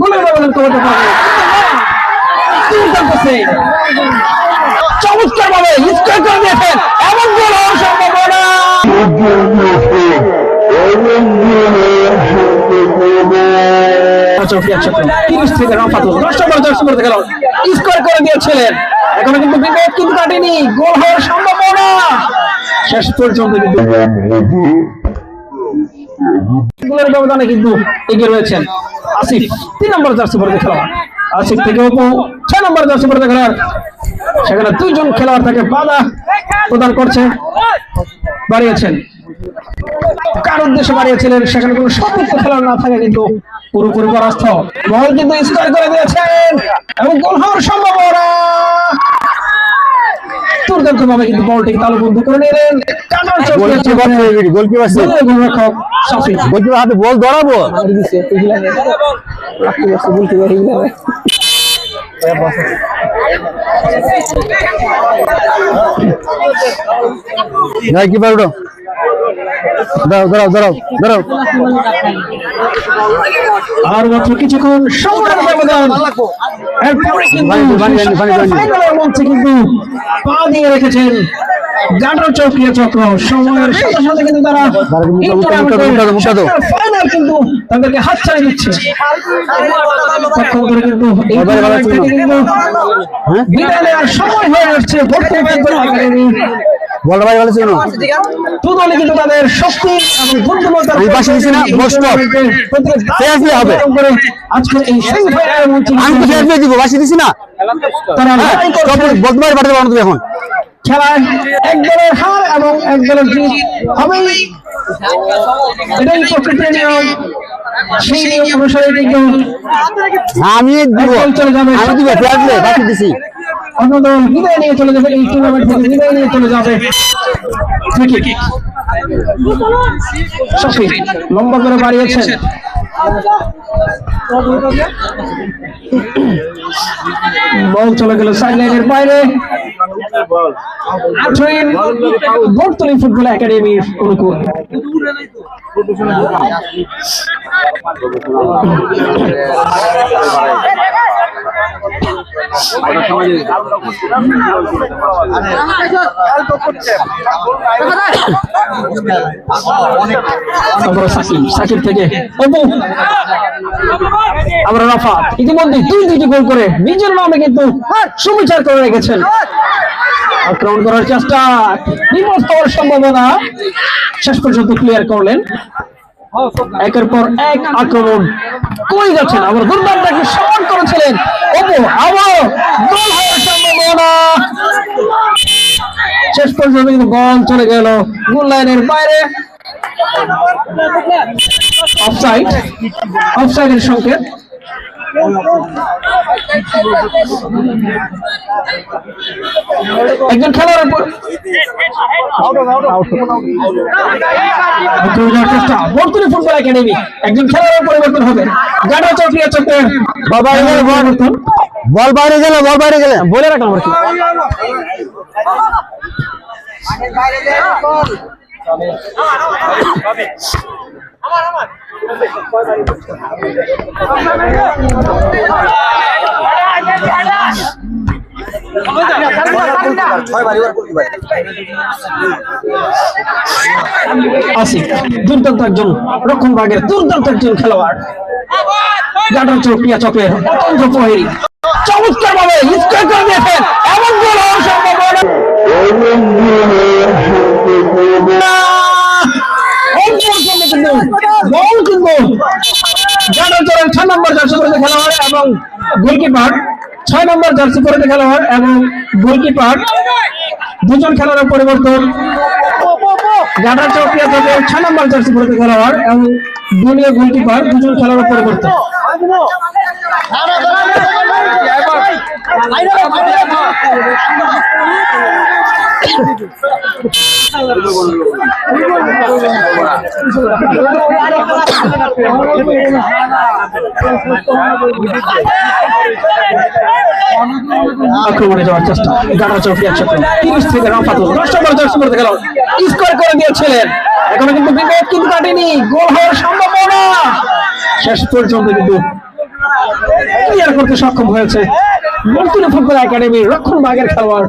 গোলের ব্যবধান কমাতে পারবে দুর্দান্ত চমৎকার ভাবে স্কোর করে দিয়েছেন। এমন গোল কিন্তু বিপদ কিন্তু কাটেনি। গোল হওয়ার সম্ভাবনা। শেষ পর্যন্ত কিন্তু ব্যবধানে কিন্তু এগিয়ে রয়েছেন। আসিফ, তিন নম্বর জার্সি পরে খেলোয়াড় আসিফ থেকে অপু, ছয় নম্বর জার্সি পরে খেলোয়াড় সেখানে দুইজন খেলোয়াড় তাকে বাধা প্রদান করছে। বাড়িয়েছেন। কার উদ্দেশ্যে বাড়িয়েছিলেন? সেখানে কোনো সতীর্থ খেলোয়াড় না থাকে কিন্তু পুরোপুরি পরাস্ত। বল কিন্তু স্কোর করে দিয়েছেন এবং গোল হওয়ার সম্ভাবনা। দুর্দান্ত ভাবে কিন্তু বলটি তালুবন্ধ করে নিলেন? চোখ গোলকিপার গোলরক্ষক শাফি গোলকিপার হাতে বল ধরাবো? না কিপার উঠো। দাঁড়াও দাঁড়াও দাঁড়াও দাঁড়াও। আর মাত্র কিছুক্ষণ মঞ্চে কিন্তু পা দিয়ে রেখেছেন গাডর চৌকিয়া চক্র। সময়ের সাথে সাথে কিন্তু তারা কিন্তু। ফাইনাল তাদেরকে হাত ছাড়া দিচ্ছে কিন্তু হ্যাঁ? বিদায় নেওয়ার সময় হয়ে আসছে। বর্তমান বলটা ভাই দুদলই কিন্তু তাদের শক্তি এবং আমি পাশে দিছি না? হবে। আজকে এই সেমিফাইনালের আমি তো শেষ দিব বাসি দিছি না। তারা হ্যাঁ পাঠাতে পারো তুমি এখন। খেলায় এক দলের হার এবং এক দলের জিত হবেই। এটাই প্রকৃতির নিয়ম। সেই নিয়ম অনুসারে কিন্তু আমি দিব। চলে যাবে। আমি দিব বাসি দিছি। অন্য দল বিদায় নিয়ে চলে যাবে, এই টুর্নামেন্ট থেকে বিদায় নিয়ে চলে যাবে। লম্বা করে বাড়িয়েছেন বল চলে গেল সাইড লাইনের বাইরে বর্তনী ফুটবল একাডেমির অনুকূল। সাকিব থেকে। রাফা ইতিমধ্যে দুই দুইটি গোল করে নিজের নামে কিন্তু সুবিচার করে রেখেছেন। আক্রমণ করার চেষ্টা। বিপদ হওয়ার সম্ভাবনা। শেষ পর্যন্ত ক্লিয়ার করলেন। একের পর এক আক্রমণ। কই যাচ্ছেন? আবার দুর্দান্ত একটি সমান করেছিলেন। অপু আবার গোল হওয়ার সম্ভাবনা শেষ পর্যন্ত কিন্তু বল চলে গেল। গোল লাইনের বাইরে। অফসাইড অফসাইডের সংকেত। একজন খেলোয়াড়ের উপর আক্রমণের চেষ্টা। বর্তমানে ফুটবল একাডেমি। একজন খেলোয়াড়ের পরিবর্তন হবে। গাডা চক্রিয়া চক্রের বাবা পরিবর্তন। বল বাইরে গেলে বল বাইরে গেলে। বলে রাখলাম আর কি। আসিফ দুর্দান্ত একজন রক্ষণ ভাগের দুর্দান্ত একজন খেলোয়াড়। গাডার অতন্ত্র প্রহরী। চমৎকার ভাবে স্কোর করে দিয়েছেন এমন গোল হওয়ার সম্ভাবনা অপরপক্ষে কিন্তু বল কিন্তু গাডার চক্রের ছয় নম্বর জার্সি পরে হয় এবং গোলকিপার, ছয় নম্বর জার্সি পরে হয় এবং গোলকিপার। দুজন খেলোয়াড়ের পরিবর্তন। গাডার চৌকিয়া থেকে ছয় নম্বর জার্সি পরে খেলোয়াড় এবং দলীয় গোলকিপার দুজন খেলোয়াড়ের পরিবর্তন। এখনও কিন্তু বিপদ কিন্তু কাটেনি। গোল হওয়ার শেষ পর্যন্ত কিন্তু ক্লিয়ার করতে সক্ষম হয়েছে। বর্তমানে ফুটবল একাডেমির রক্ষণ ভাগের খেলোয়াড়।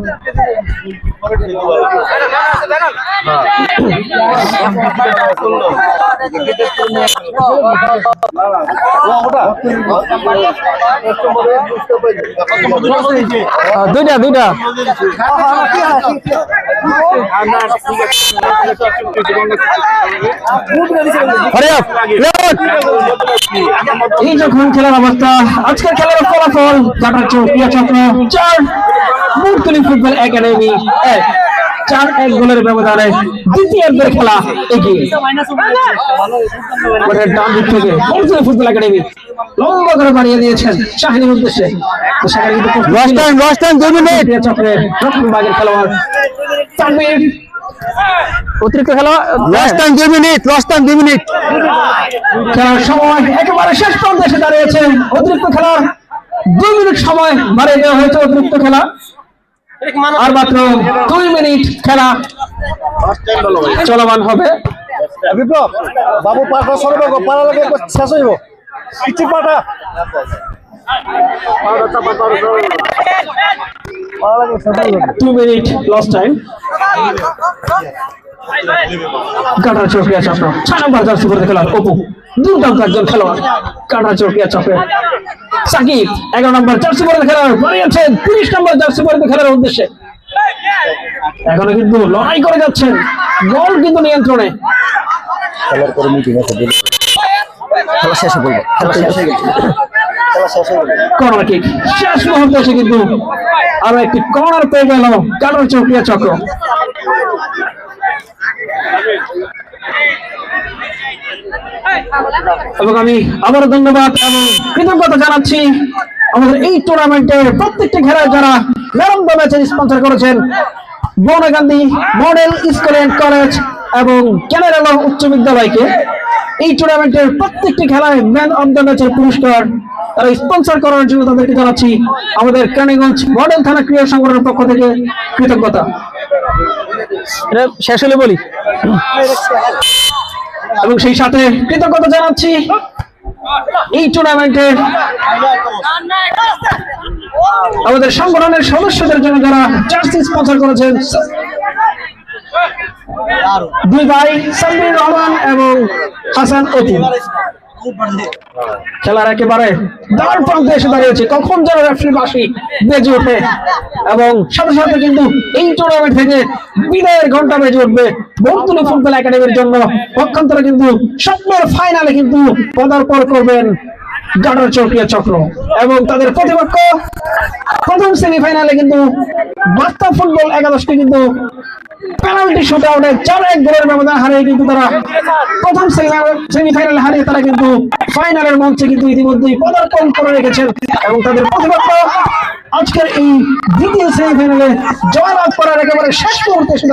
দুইটা দুইটা। এই যখন খেলার অবস্থা আজকের খেলার ফলাফল কাটাচ্ছে প্রিয় চক্র চার। মুরতুলি ফুটবল একাডেমি এক চার এক গোলের ব্যবধানে দ্বিতীয়ার্ধের খেলা এগিয়ে। ডান দিক থেকে মুরতুলি ফুটবল একাডেমি লম্বা করে বাড়িয়ে দিয়েছেন শাহিনীর উদ্দেশ্যে। টাইম দুই মিনিট খেলোয়াড় অতিরিক্ত খেলা লস টাইম দুই মিনিট লস টাইম দুই মিনিট খেলার সময় একেবারে শেষ প্রান্তে এসে দাঁড়িয়েছে অতিরিক্ত খেলার দুই মিনিট সময় বাড়িয়ে দেওয়া হয়েছে অতিরিক্ত খেলা। আর মাত্র দুই মিনিট খেলা। চলমান হবে। বিপ্লব বাবু পাটা সরব পাড়া লাগে শেষ হইব। পাটা টু মিনিট লস্ট টাইম কাটার চৌকিয়া চক্র ছয় নম্বর জার্সি পরে খেলার অপু। দুর্দান্ত একজন খেলোয়াড়। কাটার চৌকিয়া চক্রে সাকিব এগারো নম্বর জার্সি পরে খেলার বাড়িয়েছে তিরিশ নম্বর জার্সি পরে খেলার উদ্দেশ্যে। এখনও কিন্তু লড়াই করে যাচ্ছেন। গোল কিন্তু নিয়ন্ত্রণে। খেলা শেষ হয়ে খেলা শেষ হয়ে গেছে। Corner kick. শেষ মুহূর্তে এসে কিন্তু আরও একটি কর্নার পেয়ে গেল কাটার চৌকিয়া চক্র এবং আমি আবারও ধন্যবাদ এবং কৃতজ্ঞতা জানাচ্ছি আমাদের এই টুর্নামেন্টের প্রত্যেকটি খেলায় যারা ম্যাচের স্পন্সর করেছেন। বনগান্ধী মডেল স্কুল অ্যান্ড কলেজ এবং ক্যানাডালো উচ্চ বিদ্যালয়কে। এই টুর্নামেন্টের প্রত্যেকটি খেলায় ম্যান অফ দ্য ম্যাচের পুরস্কার তারা স্পন্সর করার জন্য তাদেরকে জানাচ্ছি। আমাদের কেরানীগঞ্জ মডেল থানা ক্রীড়া সংগঠনের পক্ষ থেকে কৃতজ্ঞতা। এটা শেষ হলে বলি। এবং সেই সাথে কৃতজ্ঞতা জানাচ্ছি এই টুর্নামেন্টে আমাদের সংগঠনের সদস্যদের জন্য যারা জার্সি স্পন্সর করেছেন, দুই ভাই সামির রহমান এবং হাসান অতি খেলার একেবারে দ্বার প্রান্তে এসে দাঁড়িয়েছে। কখন যেন রেফারি বাসি বেজে ওঠে। এবং সাথে সাথে কিন্তু এই টুর্নামেন্ট থেকে বিদায়ের ঘণ্টা বেজে উঠবে বর্তমানে ফুটবল একাডেমির জন্য। পক্ষান্তরে কিন্তু স্বপ্নের ফাইনালে কিন্তু পদার্পণ করবেন গাডার চৌকিয়া চক্র। এবং তাদের প্রতিপক্ষ প্রথম সেমিফাইনালে কিন্তু বার্তা ফুটবল একাদশটি কিন্তু পেনাল্টি কিন্তু প্রথম সেমিফাইনালে শেষ মুহূর্তে এসে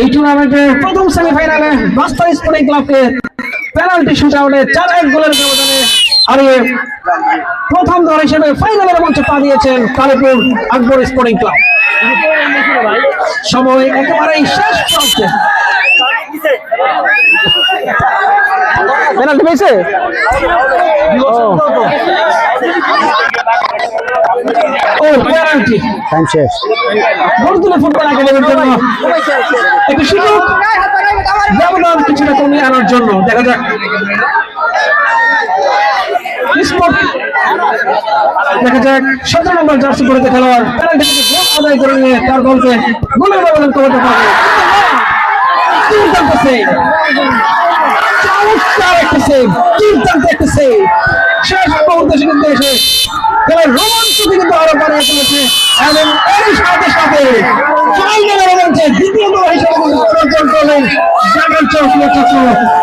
এই টুর্নামেন্টের প্রথম সেমিফাইনালে বাস্তা স্পোর্টিং ক্লাবকে পেনাল্টি শুট আউটে চার এক গোলের ব্যবধানে হারিয়ে প্রথম দল হিসেবে ফাইনালের মঞ্চে পা দিয়েছেন কালীপুর আকবর স্পোর্টিং ক্লাব সময় একেবারেই শেষ প্রান্তে। পেনাল্টি পেয়েছে? ও পেনাল্টি টাইম শেষ। বর্তমানে ফুটবল একাডেমির জন্য। একটি সুযোগ ব্যবধান কিছুটা কমিয়ে আনার জন্য। দেখা যাক। স্পোর্ট দেখা যাক সতেরো নম্বর জার্সি পরে খেলোয়াড়। আদায় করে নিয়ে তার দলকে গোলের ব্যবধান কমাতে পারবে। চমৎকার একটা সেভ দুর্দান্ত একটা সেভ শেষ মুহূর্তে সে কিন্তু এসে খেলার রোমাঞ্চ কিন্তু আরও বাড়িয়ে তুলেছে এবং এর সাথে সাথে ফাইনালে রোমাঞ্চে দ্বিতীয় দল হিসেবে অর্জন করলেন জাগার চৌকিয়া চক্র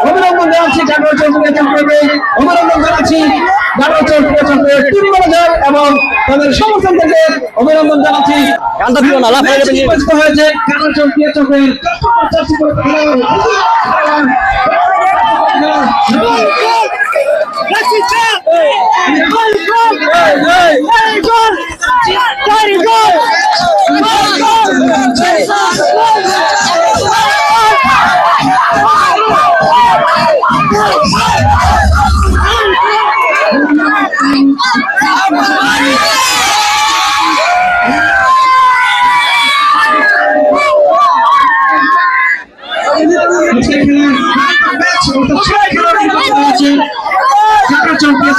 অভিনন্দন জানাচ্ছি জাগার চৌকিয়া চক্রকে অভিনন্দন জানাচ্ছি জাগার চৌকিয়া চক্রের টিম ম্যানেজার এবং তাদের সমর্থন থেকে অভিনন্দন জানাচ্ছি। কান্দা দিও না, হয়ে হয়েছে জাগার চৌকিয়া চক্রের আমরা কিন্তু তাহলে